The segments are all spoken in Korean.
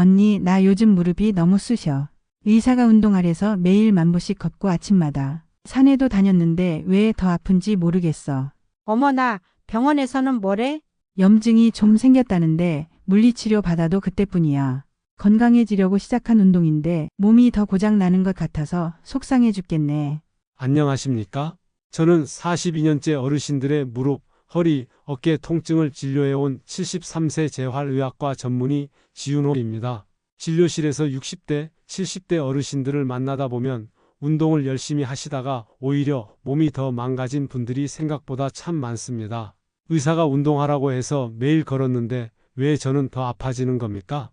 언니, 나 요즘 무릎이 너무 쑤셔. 의사가 운동하래서 매일 만보씩 걷고 아침마다. 산에도 다녔는데 왜 더 아픈지 모르겠어. 어머나, 병원에서는 뭐래? 염증이 좀 생겼다는데 물리치료 받아도 그때뿐이야. 건강해지려고 시작한 운동인데 몸이 더 고장 나는 것 같아서 속상해 죽겠네. 안녕하십니까? 저는 42년째 어르신들의 무릎, 허리, 어깨 통증을 진료해온 73세 재활의학과 전문의 지윤호입니다. 진료실에서 60대, 70대 어르신들을 만나다 보면 운동을 열심히 하시다가 오히려 몸이 더 망가진 분들이 생각보다 참 많습니다. 의사가 운동하라고 해서 매일 걸었는데 왜 저는 더 아파지는 겁니까?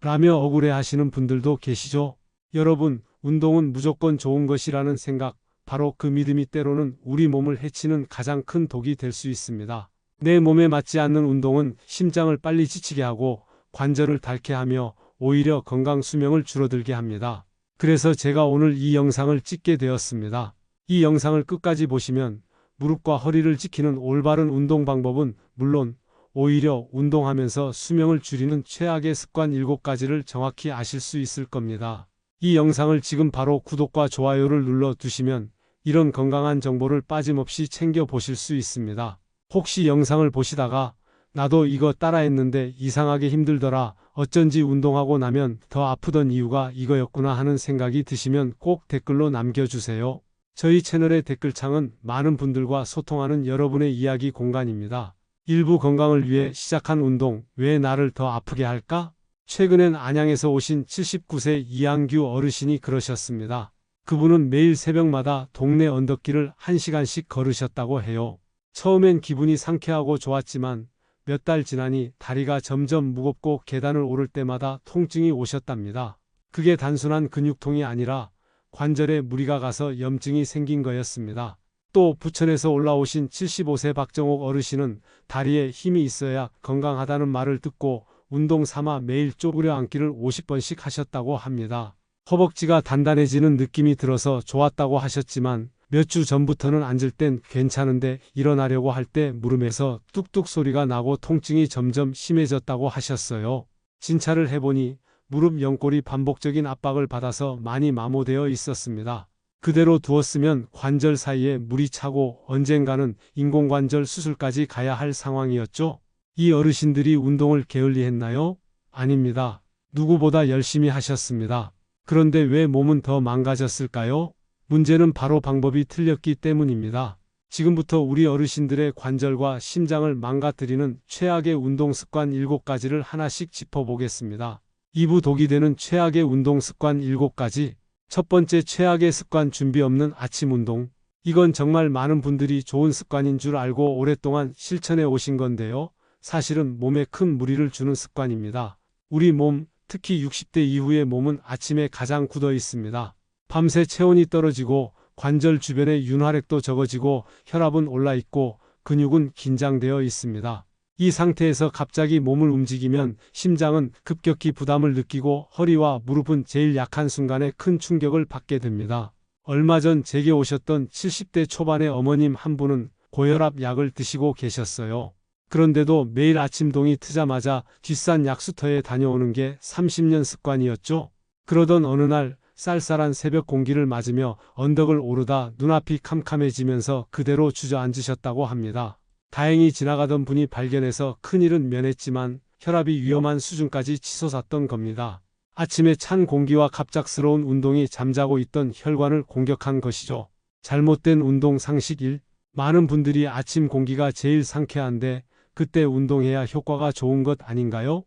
라며 억울해 하시는 분들도 계시죠? 여러분, 운동은 무조건 좋은 것이라는 생각, 바로 그 믿음이 때로는 우리 몸을 해치는 가장 큰 독이 될 수 있습니다. 내 몸에 맞지 않는 운동은 심장을 빨리 지치게 하고 관절을 닳게 하며 오히려 건강 수명을 줄어들게 합니다. 그래서 제가 오늘 이 영상을 찍게 되었습니다. 이 영상을 끝까지 보시면 무릎과 허리를 지키는 올바른 운동 방법은 물론 오히려 운동하면서 수명을 줄이는 최악의 습관 7가지를 정확히 아실 수 있을 겁니다. 이 영상을 지금 바로 구독과 좋아요를 눌러 두시면 이런 건강한 정보를 빠짐없이 챙겨 보실 수 있습니다. 혹시 영상을 보시다가 나도 이거 따라했는데 이상하게 힘들더라. 어쩐지 운동하고 나면 더 아프던 이유가 이거였구나 하는 생각이 드시면 꼭 댓글로 남겨주세요. 저희 채널의 댓글창은 많은 분들과 소통하는 여러분의 이야기 공간입니다. 일부 건강을 위해 시작한 운동, 왜 나를 더 아프게 할까? 최근엔 안양에서 오신 79세 이양규 어르신이 그러셨습니다. 그분은 매일 새벽마다 동네 언덕길을 1시간씩 걸으셨다고 해요. 처음엔 기분이 상쾌하고 좋았지만 몇 달 지나니 다리가 점점 무겁고 계단을 오를 때마다 통증이 오셨답니다. 그게 단순한 근육통이 아니라 관절에 무리가 가서 염증이 생긴 거였습니다. 또 부천에서 올라오신 75세 박정옥 어르신은 다리에 힘이 있어야 건강하다는 말을 듣고 운동 삼아 매일 쪼그려 앉기를 50번씩 하셨다고 합니다. 허벅지가 단단해지는 느낌이 들어서 좋았다고 하셨지만 몇 주 전부터는 앉을 땐 괜찮은데 일어나려고 할 때 무릎에서 뚝뚝 소리가 나고 통증이 점점 심해졌다고 하셨어요. 진찰을 해보니 무릎 연골이 반복적인 압박을 받아서 많이 마모되어 있었습니다. 그대로 두었으면 관절 사이에 물이 차고 언젠가는 인공관절 수술까지 가야 할 상황이었죠. 이 어르신들이 운동을 게을리 했나요? 아닙니다. 누구보다 열심히 하셨습니다. 그런데 왜 몸은 더 망가졌을까요? 문제는 바로 방법이 틀렸기 때문입니다. 지금부터 우리 어르신들의 관절과 심장을 망가뜨리는 최악의 운동 습관 7가지를 하나씩 짚어보겠습니다. 2부 독이 되는 최악의 운동 습관 7가지. 첫 번째 최악의 습관 준비 없는 아침 운동. 이건 정말 많은 분들이 좋은 습관인 줄 알고 오랫동안 실천해 오신 건데요. 사실은 몸에 큰 무리를 주는 습관입니다. 우리 몸, 특히 60대 이후의 몸은 아침에 가장 굳어 있습니다. 밤새 체온이 떨어지고 관절 주변의 윤활액도 적어지고 혈압은 올라 있고 근육은 긴장되어 있습니다. 이 상태에서 갑자기 몸을 움직이면 심장은 급격히 부담을 느끼고 허리와 무릎은 제일 약한 순간에 큰 충격을 받게 됩니다. 얼마 전 제게 오셨던 70대 초반의 어머님 한 분은 고혈압 약을 드시고 계셨어요. 그런데도 매일 아침 동이 트자마자 뒷산 약수터에 다녀오는 게 30년 습관이었죠. 그러던 어느 날 쌀쌀한 새벽 공기를 맞으며 언덕을 오르다 눈앞이 캄캄해지면서 그대로 주저앉으셨다고 합니다. 다행히 지나가던 분이 발견해서 큰일은 면했지만 혈압이 위험한 수준까지 치솟았던 겁니다. 아침에 찬 공기와 갑작스러운 운동이 잠자고 있던 혈관을 공격한 것이죠. 잘못된 운동 상식 1. 많은 분들이 아침 공기가 제일 상쾌한데 그때 운동해야 효과가 좋은 것 아닌가요?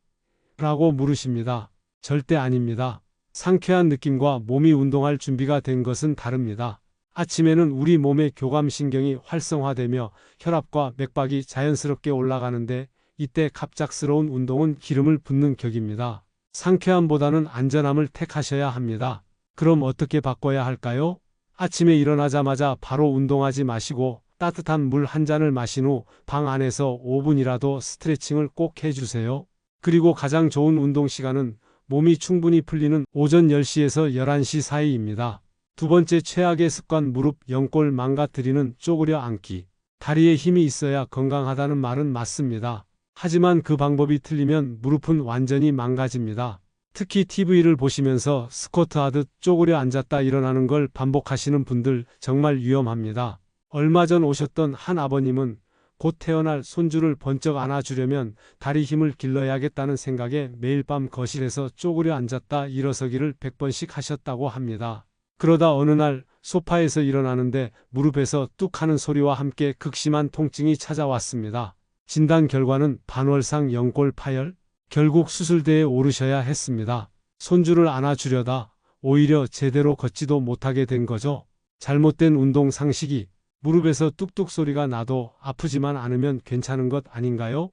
라고 물으십니다. 절대 아닙니다. 상쾌한 느낌과 몸이 운동할 준비가 된 것은 다릅니다. 아침에는 우리 몸의 교감신경이 활성화되며 혈압과 맥박이 자연스럽게 올라가는데 이때 갑작스러운 운동은 기름을 붓는 격입니다. 상쾌함보다는 안전함을 택하셔야 합니다. 그럼 어떻게 바꿔야 할까요? 아침에 일어나자마자 바로 운동하지 마시고 따뜻한 물 한 잔을 마신 후 방 안에서 5분이라도 스트레칭을 꼭 해주세요. 그리고 가장 좋은 운동 시간은 몸이 충분히 풀리는 오전 10시에서 11시 사이입니다. 두 번째 최악의 습관 무릎 연골 망가뜨리는 쪼그려 앉기. 다리에 힘이 있어야 건강하다는 말은 맞습니다. 하지만 그 방법이 틀리면 무릎은 완전히 망가집니다. 특히 TV를 보시면서 스쿼트 하듯 쪼그려 앉았다 일어나는 걸 반복하시는 분들 정말 위험합니다. 얼마 전 오셨던 한 아버님은 곧 태어날 손주를 번쩍 안아주려면 다리 힘을 길러야겠다는 생각에 매일 밤 거실에서 쪼그려 앉았다 일어서기를 100번씩 하셨다고 합니다. 그러다 어느 날 소파에서 일어나는데 무릎에서 뚝 하는 소리와 함께 극심한 통증이 찾아왔습니다. 진단 결과는 반월상 연골 파열? 결국 수술대에 오르셔야 했습니다. 손주를 안아주려다 오히려 제대로 걷지도 못하게 된 거죠. 잘못된 운동 상식이 무릎에서 뚝뚝 소리가 나도 아프지만 않으면 괜찮은 것 아닌가요?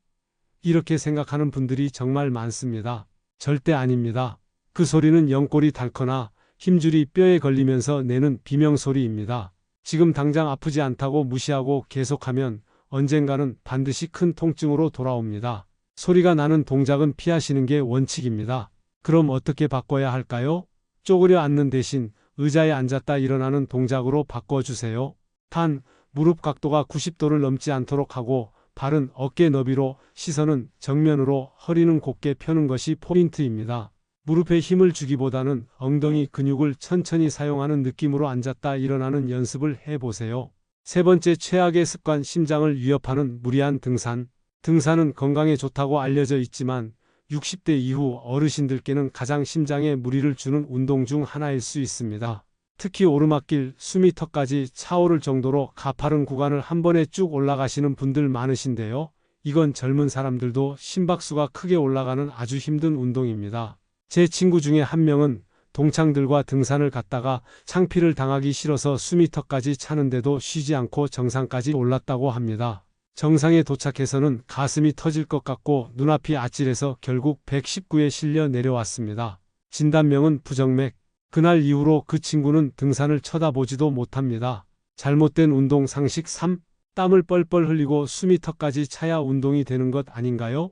이렇게 생각하는 분들이 정말 많습니다. 절대 아닙니다. 그 소리는 연골이 닳거나 힘줄이 뼈에 걸리면서 내는 비명소리입니다. 지금 당장 아프지 않다고 무시하고 계속하면 언젠가는 반드시 큰 통증으로 돌아옵니다. 소리가 나는 동작은 피하시는 게 원칙입니다. 그럼 어떻게 바꿔야 할까요? 쪼그려 앉는 대신 의자에 앉았다 일어나는 동작으로 바꿔주세요. 단, 무릎 각도가 90도를 넘지 않도록 하고 발은 어깨 너비로 시선은 정면으로 허리는 곧게 펴는 것이 포인트입니다. 무릎에 힘을 주기보다는 엉덩이 근육을 천천히 사용하는 느낌으로 앉았다 일어나는 연습을 해보세요. 세 번째 최악의 습관 심장을 위협하는 무리한 등산. 등산은 건강에 좋다고 알려져 있지만 60대 이후 어르신들께는 가장 심장에 무리를 주는 운동 중 하나일 수 있습니다. 특히 오르막길 수미터까지 차오를 정도로 가파른 구간을 한 번에 쭉 올라가시는 분들 많으신데요. 이건 젊은 사람들도 심박수가 크게 올라가는 아주 힘든 운동입니다. 제 친구 중에 한 명은 동창들과 등산을 갔다가 창피를 당하기 싫어서 수미터까지 차는데도 쉬지 않고 정상까지 올랐다고 합니다. 정상에 도착해서는 가슴이 터질 것 같고 눈앞이 아찔해서 결국 119에 실려 내려왔습니다. 진단명은 부정맥. 그날 이후로 그 친구는 등산을 쳐다보지도 못합니다. 잘못된 운동 상식 3. 땀을 뻘뻘 흘리고 수미터까지 차야 운동이 되는 것 아닌가요?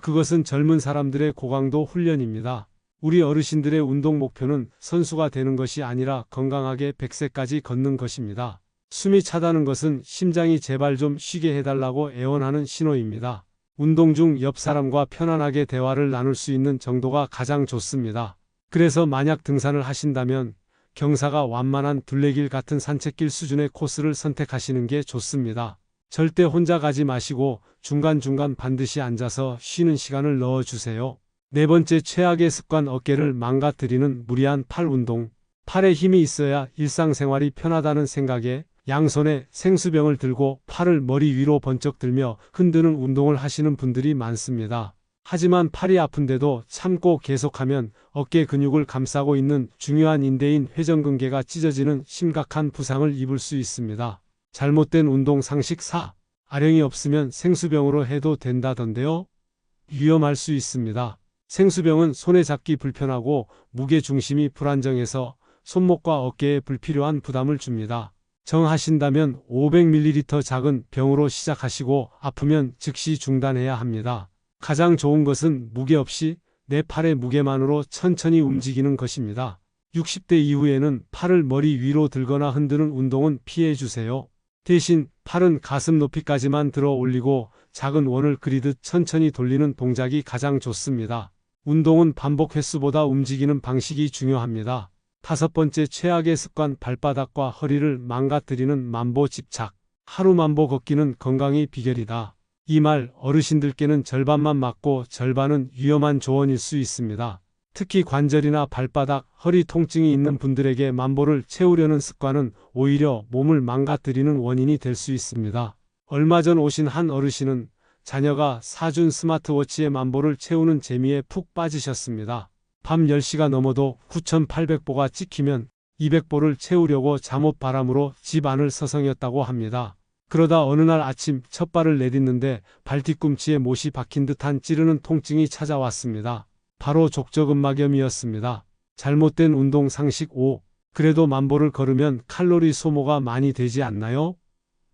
그것은 젊은 사람들의 고강도 훈련입니다. 우리 어르신들의 운동 목표는 선수가 되는 것이 아니라 건강하게 100세까지 걷는 것입니다. 숨이 차다는 것은 심장이 제발 좀 쉬게 해달라고 애원하는 신호입니다. 운동 중 옆 사람과 편안하게 대화를 나눌 수 있는 정도가 가장 좋습니다. 그래서 만약 등산을 하신다면 경사가 완만한 둘레길 같은 산책길 수준의 코스를 선택하시는 게 좋습니다. 절대 혼자 가지 마시고 중간중간 반드시 앉아서 쉬는 시간을 넣어주세요. 네 번째 최악의 습관 어깨를 망가뜨리는 무리한 팔 운동. 팔에 힘이 있어야 일상생활이 편하다는 생각에 양손에 생수병을 들고 팔을 머리 위로 번쩍 들며 흔드는 운동을 하시는 분들이 많습니다. 하지만 팔이 아픈데도 참고 계속하면 어깨 근육을 감싸고 있는 중요한 인대인 회전근개가 찢어지는 심각한 부상을 입을 수 있습니다. 잘못된 운동 상식 4. 아령이 없으면 생수병으로 해도 된다던데요. 위험할 수 있습니다. 생수병은 손에 잡기 불편하고 무게 중심이 불안정해서 손목과 어깨에 불필요한 부담을 줍니다. 정하신다면 500ml 작은 병으로 시작하시고 아프면 즉시 중단해야 합니다. 가장 좋은 것은 무게 없이 내 팔의 무게만으로 천천히 움직이는 것입니다. 60대 이후에는 팔을 머리 위로 들거나 흔드는 운동은 피해 주세요. 대신 팔은 가슴 높이까지만 들어 올리고 작은 원을 그리듯 천천히 돌리는 동작이 가장 좋습니다. 운동은 반복 횟수보다 움직이는 방식이 중요합니다. 다섯 번째 최악의 습관 발바닥과 허리를 망가뜨리는 만보 집착. 하루 만보 걷기는 건강의 비결이다. 이 말 어르신들께는 절반만 맞고 절반은 위험한 조언일 수 있습니다. 특히 관절이나 발바닥, 허리 통증이 있는 분들에게 만보를 채우려는 습관은 오히려 몸을 망가뜨리는 원인이 될 수 있습니다. 얼마 전 오신 한 어르신은 자녀가 사준 스마트워치에 만보를 채우는 재미에 푹 빠지셨습니다. 밤 10시가 넘어도 9,800보가 찍히면 200보를 채우려고 잠옷 바람으로 집 안을 서성였다고 합니다. 그러다 어느 날 아침 첫 발을 내딛는데 발뒤꿈치에 못이 박힌 듯한 찌르는 통증이 찾아왔습니다. 바로 족저근막염이었습니다. 잘못된 운동 상식 5. 그래도 만보를 걸으면 칼로리 소모가 많이 되지 않나요?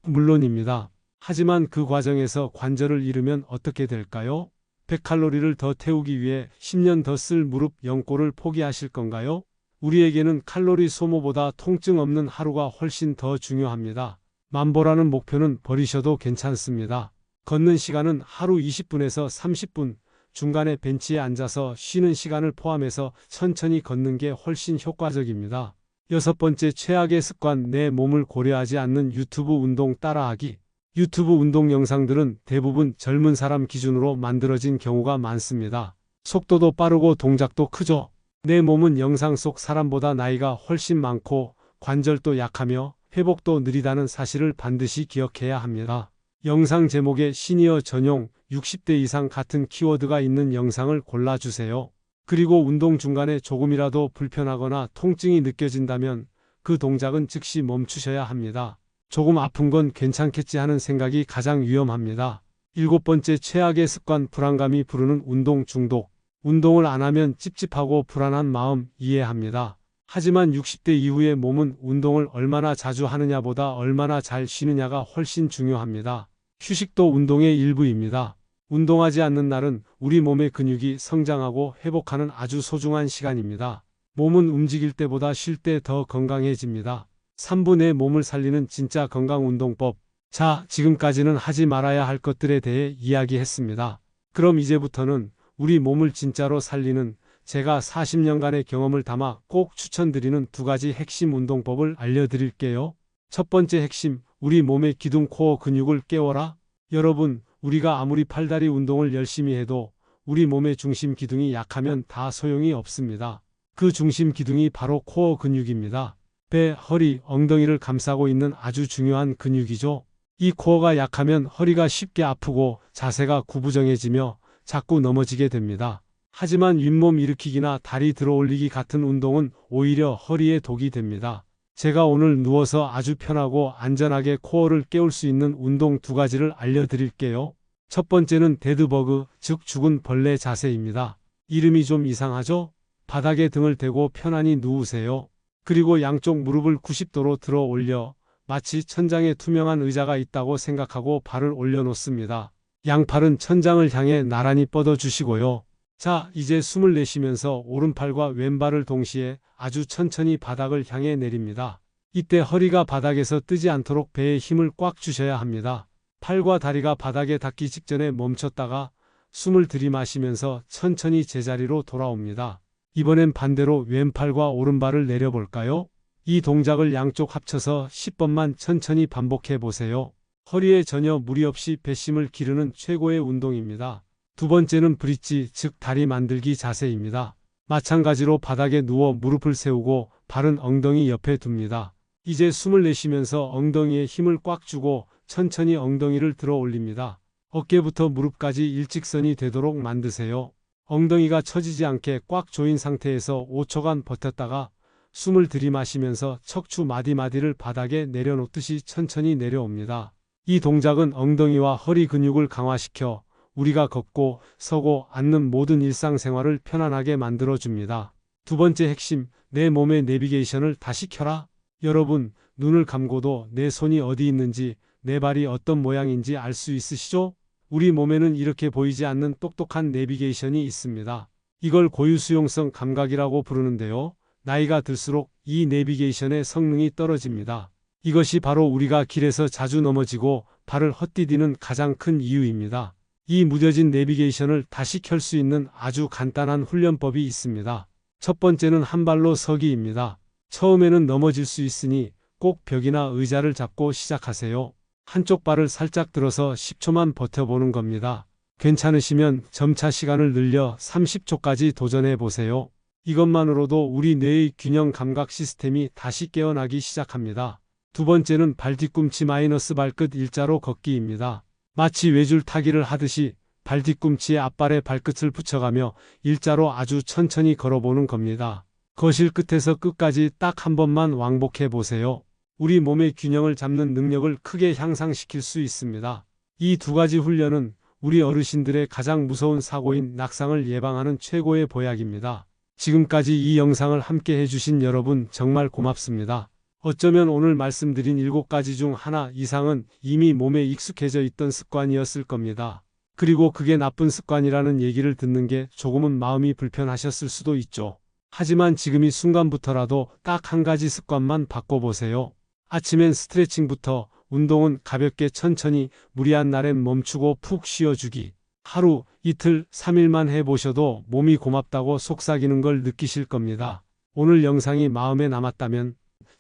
물론입니다. 하지만 그 과정에서 관절을 잃으면 어떻게 될까요? 100칼로리를 더 태우기 위해 10년 더 쓸 무릎 연골을 포기하실 건가요? 우리에게는 칼로리 소모보다 통증 없는 하루가 훨씬 더 중요합니다. 만보라는 목표는 버리셔도 괜찮습니다. 걷는 시간은 하루 20분에서 30분, 중간에 벤치에 앉아서 쉬는 시간을 포함해서 천천히 걷는 게 훨씬 효과적입니다. 여섯 번째 최악의 습관 내 몸을 고려하지 않는 유튜브 운동 따라하기. 유튜브 운동 영상들은 대부분 젊은 사람 기준으로 만들어진 경우가 많습니다. 속도도 빠르고 동작도 크죠. 내 몸은 영상 속 사람보다 나이가 훨씬 많고 관절도 약하며 회복도 느리다는 사실을 반드시 기억해야 합니다. 영상 제목에 시니어 전용 60대 이상 같은 키워드가 있는 영상을 골라주세요. 그리고 운동 중간에 조금이라도 불편하거나 통증이 느껴진다면 그 동작은 즉시 멈추셔야 합니다. 조금 아픈 건 괜찮겠지 하는 생각이 가장 위험합니다. 일곱 번째 최악의 습관 불안감이 부르는 운동 중독. 운동을 안 하면 찝찝하고 불안한 마음 이해합니다. 하지만 60대 이후의 몸은 운동을 얼마나 자주 하느냐보다 얼마나 잘 쉬느냐가 훨씬 중요합니다. 휴식도 운동의 일부입니다. 운동하지 않는 날은 우리 몸의 근육이 성장하고 회복하는 아주 소중한 시간입니다. 몸은 움직일 때보다 쉴 때 더 건강해집니다. 3분 내 몸을 살리는 진짜 건강운동법. 자, 지금까지는 하지 말아야 할 것들에 대해 이야기했습니다. 그럼 이제부터는 우리 몸을 진짜로 살리는 제가 40년간의 경험을 담아 꼭 추천드리는 두 가지 핵심 운동법을 알려드릴게요. 첫 번째 핵심, 우리 몸의 기둥 코어 근육을 깨워라. 여러분, 우리가 아무리 팔다리 운동을 열심히 해도 우리 몸의 중심 기둥이 약하면 다 소용이 없습니다. 그 중심 기둥이 바로 코어 근육입니다. 배, 허리, 엉덩이를 감싸고 있는 아주 중요한 근육이죠. 이 코어가 약하면 허리가 쉽게 아프고 자세가 구부정해지며 자꾸 넘어지게 됩니다. 하지만 윗몸 일으키기나 다리 들어 올리기 같은 운동은 오히려 허리에 독이 됩니다. 제가 오늘 누워서 아주 편하고 안전하게 코어를 깨울 수 있는 운동 두 가지를 알려드릴게요. 첫 번째는 데드버그, 즉 죽은 벌레 자세입니다. 이름이 좀 이상하죠? 바닥에 등을 대고 편안히 누우세요. 그리고 양쪽 무릎을 90도로 들어 올려 마치 천장에 투명한 의자가 있다고 생각하고 발을 올려놓습니다. 양팔은 천장을 향해 나란히 뻗어주시고요. 자, 이제 숨을 내쉬면서 오른팔과 왼발을 동시에 아주 천천히 바닥을 향해 내립니다. 이때 허리가 바닥에서 뜨지 않도록 배에 힘을 꽉 주셔야 합니다. 팔과 다리가 바닥에 닿기 직전에 멈췄다가 숨을 들이마시면서 천천히 제자리로 돌아옵니다. 이번엔 반대로 왼팔과 오른발을 내려볼까요? 이 동작을 양쪽 합쳐서 10번만 천천히 반복해 보세요. 허리에 전혀 무리 없이 배심을 기르는 최고의 운동입니다. 두 번째는 브릿지, 즉 다리 만들기 자세입니다. 마찬가지로 바닥에 누워 무릎을 세우고 발은 엉덩이 옆에 둡니다. 이제 숨을 내쉬면서 엉덩이에 힘을 꽉 주고 천천히 엉덩이를 들어 올립니다. 어깨부터 무릎까지 일직선이 되도록 만드세요. 엉덩이가 처지지 않게 꽉 조인 상태에서 5초간 버텼다가 숨을 들이마시면서 척추 마디마디를 바닥에 내려놓듯이 천천히 내려옵니다. 이 동작은 엉덩이와 허리 근육을 강화시켜 우리가 걷고 서고 앉는 모든 일상생활을 편안하게 만들어줍니다. 두 번째 핵심, 내 몸의 내비게이션을 다시 켜라. 여러분, 눈을 감고도 내 손이 어디 있는지, 내 발이 어떤 모양인지 알 수 있으시죠? 우리 몸에는 이렇게 보이지 않는 똑똑한 내비게이션이 있습니다. 이걸 고유수용성 감각이라고 부르는데요. 나이가 들수록 이 내비게이션의 성능이 떨어집니다. 이것이 바로 우리가 길에서 자주 넘어지고 발을 헛디디는 가장 큰 이유입니다. 이 무뎌진 내비게이션을 다시 켤 수 있는 아주 간단한 훈련법이 있습니다. 첫 번째는 한 발로 서기입니다. 처음에는 넘어질 수 있으니 꼭 벽이나 의자를 잡고 시작하세요. 한쪽 발을 살짝 들어서 10초만 버텨보는 겁니다. 괜찮으시면 점차 시간을 늘려 30초까지 도전해 보세요. 이것만으로도 우리 뇌의 균형 감각 시스템이 다시 깨어나기 시작합니다. 두 번째는 발 뒤꿈치 마이너스 발끝 일자로 걷기입니다. 마치 외줄 타기를 하듯이 발 뒤꿈치에 앞발에 발끝을 붙여가며 일자로 아주 천천히 걸어보는 겁니다. 거실 끝에서 끝까지 딱 한 번만 왕복해 보세요. 우리 몸의 균형을 잡는 능력을 크게 향상시킬 수 있습니다. 이 두 가지 훈련은 우리 어르신들의 가장 무서운 사고인 낙상을 예방하는 최고의 보약입니다. 지금까지 이 영상을 함께 해주신 여러분 정말 고맙습니다. 어쩌면 오늘 말씀드린 일곱 가지 중 하나 이상은 이미 몸에 익숙해져 있던 습관이었을 겁니다. 그리고 그게 나쁜 습관이라는 얘기를 듣는 게 조금은 마음이 불편하셨을 수도 있죠. 하지만 지금 이 순간부터라도 딱 한 가지 습관만 바꿔보세요. 아침엔 스트레칭부터 운동은 가볍게 천천히 무리한 날엔 멈추고 푹 쉬어주기. 하루, 이틀, 3일만 해보셔도 몸이 고맙다고 속삭이는 걸 느끼실 겁니다. 오늘 영상이 마음에 남았다면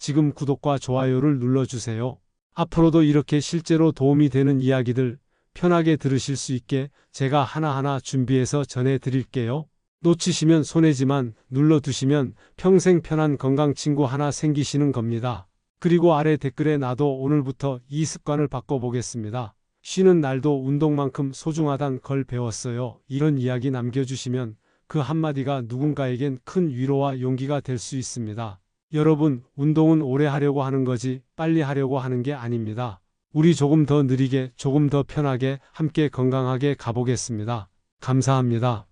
지금 구독과 좋아요를 눌러주세요. 앞으로도 이렇게 실제로 도움이 되는 이야기들 편하게 들으실 수 있게 제가 하나하나 준비해서 전해드릴게요. 놓치시면 손해지만 눌러두시면 평생 편한 건강 친구 하나 생기시는 겁니다. 그리고 아래 댓글에 나도 오늘부터 이 습관을 바꿔보겠습니다. 쉬는 날도 운동만큼 소중하단 걸 배웠어요. 이런 이야기 남겨주시면 그 한마디가 누군가에겐 큰 위로와 용기가 될 수 있습니다. 여러분, 운동은 오래 하려고 하는 거지 빨리 하려고 하는 게 아닙니다. 우리 조금 더 느리게, 조금 더 편하게 함께 건강하게 가보겠습니다. 감사합니다.